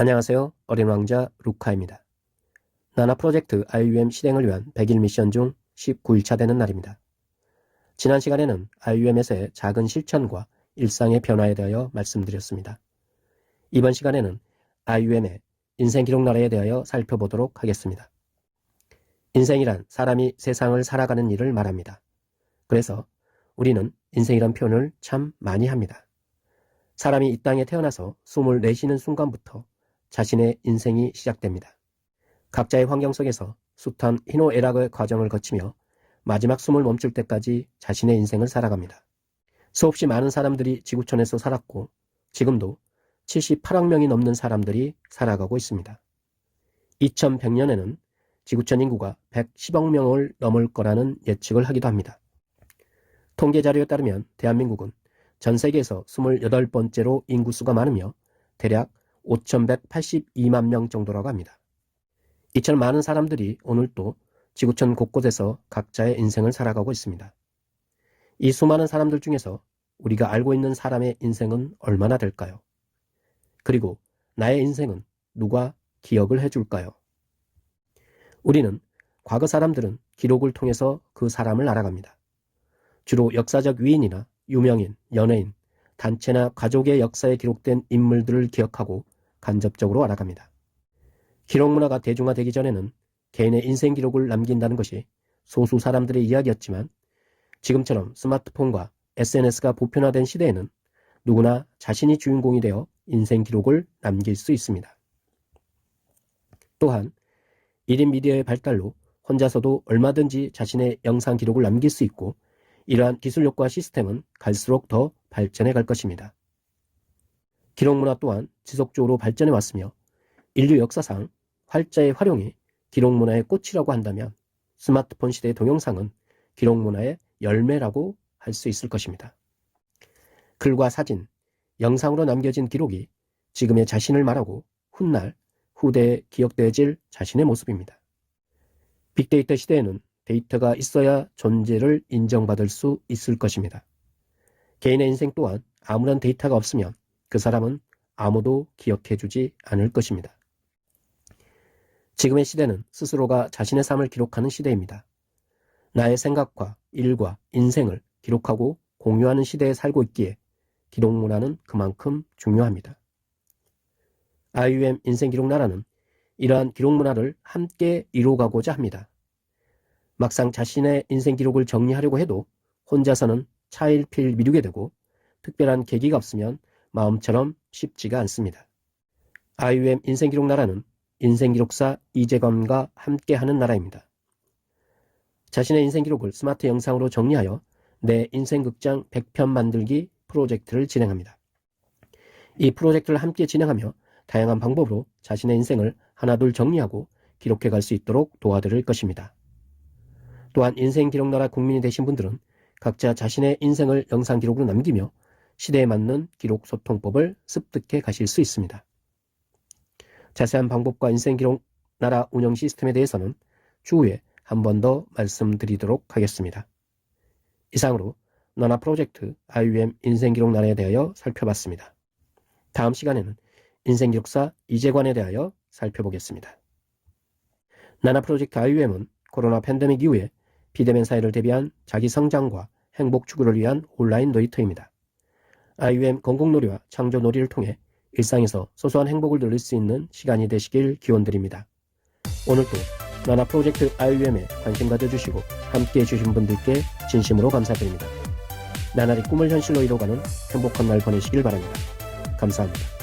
안녕하세요. 어린 왕자 루카입니다. 나나 프로젝트 IUM 실행을 위한 100일 미션 중 19일차 되는 날입니다. 지난 시간에는 IUM에서의 작은 실천과 일상의 변화에 대하여 말씀드렸습니다. 이번 시간에는 IUM의 인생 기록 나라에 대하여 살펴보도록 하겠습니다. 인생이란 사람이 세상을 살아가는 일을 말합니다. 그래서 우리는 인생이란 표현을 참 많이 합니다. 사람이 이 땅에 태어나서 숨을 내쉬는 순간부터 자신의 인생이 시작됩니다. 각자의 환경 속에서 숱한 희노애락의 과정을 거치며 마지막 숨을 멈출 때까지 자신의 인생을 살아갑니다. 수없이 많은 사람들이 지구촌에서 살았고 지금도 78억 명이 넘는 사람들이 살아가고 있습니다. 2100년에는 지구촌 인구가 110억 명을 넘을 거라는 예측을 하기도 합니다. 통계 자료에 따르면 대한민국은 전 세계에서 28번째로 인구수가 많으며 대략 5,182만 명 정도라고 합니다. 이처럼 많은 사람들이 오늘 또 지구촌 곳곳에서 각자의 인생을 살아가고 있습니다. 이 수많은 사람들 중에서 우리가 알고 있는 사람의 인생은 얼마나 될까요? 그리고 나의 인생은 누가 기억을 해줄까요? 우리는 과거 사람들은 기록을 통해서 그 사람을 알아갑니다. 주로 역사적 위인이나 유명인, 연예인, 단체나 가족의 역사에 기록된 인물들을 기억하고 간접적으로 알아갑니다. 기록 문화가 대중화되기 전에는 개인의 인생 기록을 남긴다는 것이 소수 사람들의 이야기였지만 지금처럼 스마트폰과 SNS가 보편화된 시대에는 누구나 자신이 주인공이 되어 인생 기록을 남길 수 있습니다. 또한 1인 미디어의 발달로 혼자서도 얼마든지 자신의 영상 기록을 남길 수 있고 이러한 기술력과 시스템은 갈수록 더 발전해 갈 것입니다. 기록 문화 또한 지속적으로 발전해 왔으며 인류 역사상 활자의 활용이 기록 문화의 꽃이라고 한다면 스마트폰 시대의 동영상은 기록 문화의 열매라고 할 수 있을 것입니다. 글과 사진, 영상으로 남겨진 기록이 지금의 자신을 말하고 훗날 후대에 기억되어질 자신의 모습입니다. 빅데이터 시대에는 데이터가 있어야 존재를 인정받을 수 있을 것입니다. 개인의 인생 또한 아무런 데이터가 없으면 그 사람은 아무도 기억해주지 않을 것입니다. 지금의 시대는 스스로가 자신의 삶을 기록하는 시대입니다. 나의 생각과 일과 인생을 기록하고 공유하는 시대에 살고 있기에 기록 문화는 그만큼 중요합니다. IUM 인생 기록 나라는 이러한 기록 문화를 함께 이루어가고자 합니다. 막상 자신의 인생 기록을 정리하려고 해도 혼자서는 차일필 미루게 되고 특별한 계기가 없으면 마음처럼 쉽지가 않습니다. IUM 인생 기록 나라는 인생 기록사 이재건과 함께하는 나라입니다. 자신의 인생 기록을 스마트 영상으로 정리하여 내 인생 극장 100편 만들기 프로젝트를 진행합니다. 이 프로젝트를 함께 진행하며 다양한 방법으로 자신의 인생을 하나둘 정리하고 기록해 갈 수 있도록 도와드릴 것입니다. 또한 인생 기록 나라 국민이 되신 분들은 각자 자신의 인생을 영상 기록으로 남기며 시대에 맞는 기록 소통법을 습득해 가실 수 있습니다. 자세한 방법과 인생 기록 나라 운영 시스템에 대해서는 추후에 한 번 더 말씀드리도록 하겠습니다. 이상으로 나나 프로젝트 IUM 인생 기록 나라에 대하여 살펴봤습니다. 다음 시간에는 인생 기록사 이재관에 대하여 살펴보겠습니다. 나나 프로젝트 IUM은 코로나 팬데믹 이후에 비대면 사회를 대비한 자기 성장과 행복 추구를 위한 온라인 놀이터입니다. IUM 공공놀이와 창조놀이를 통해 일상에서 소소한 행복을 누릴 수 있는 시간이 되시길 기원드립니다. 오늘도 나나 프로젝트 IUM에 관심 가져주시고 함께 해 주신 분들께 진심으로 감사드립니다. 나날이 꿈을 현실로 이뤄가는 행복한 날 보내시길 바랍니다. 감사합니다.